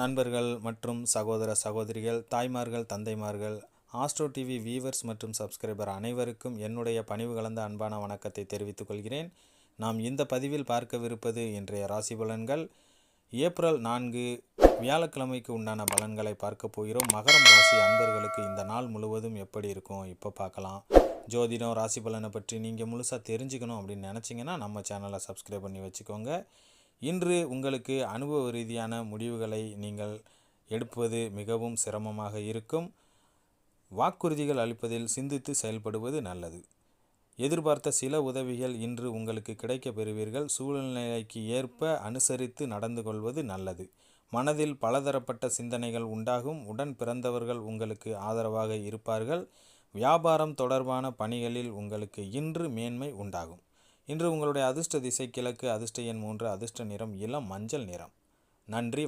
நண்பர்கள் மற்றும் சகோதர சகோதரிகள் தாய்மார்கள் தந்தைமார்கள் ஆஸ்ட்ரோ டிவி வீவர்ஸ் மற்றும் சப்ஸ்கிரைபர் அனைவருக்கும் என்னுடைய பணிவு கலந்த அன்பான வணக்கத்தை தெரிவித்துக் கொள்கிறேன். நாம் இந்த பதிவில் பார்க்கவிருப்பது இன்றைய ராசி பலன்கள். ஏப்ரல் நான்கு வியாழக்கிழமைக்கு உண்டான பலன்களை பார்க்க போகிறோம். மகரம் ராசி அன்பர்களுக்கு இந்த நாள் முழுவதும் எப்படி இருக்கும்? இப்போ பார்க்கலாம். ஜோதிடம் ராசி பலனை பற்றி நீங்கள் முழுசாக தெரிஞ்சுக்கணும் அப்படின்னு நினச்சிங்கன்னா நம்ம சேனலை சப்ஸ்கிரைப் பண்ணி வச்சுக்கோங்க. இன்று உங்களுக்கு அனுபவ ரீதியான முடிவுகளை நீங்கள் எடுப்பது மிகவும் சிரமமாக இருக்கும். வாக்குறுதிகள் அளிப்பதில் சிந்தித்து செயல்படுவது நல்லது. எதிர்பார்த்த சில உதவிகள் இன்று உங்களுக்கு கிடைக்கப் பெறுவீர்கள். சூழ்நிலைக்கு ஏற்ப அனுசரித்து நடந்து கொள்வது நல்லது. மனதில் பலதரப்பட்ட சிந்தனைகள் உண்டாகும். உடன் பிறந்தவர்கள் உங்களுக்கு ஆதரவாக இருப்பார்கள். வியாபாரம் தொடர்பான பணிகளில் உங்களுக்கு இன்று மேன்மை உண்டாகும். இன்று உங்களுடைய அதிர்ஷ்ட திசை கிழக்கு அதிர்ஷ்ட எண் மூன்று அதிர்ஷ்ட நிறம் இளம் மஞ்சள் நிறம். நன்றி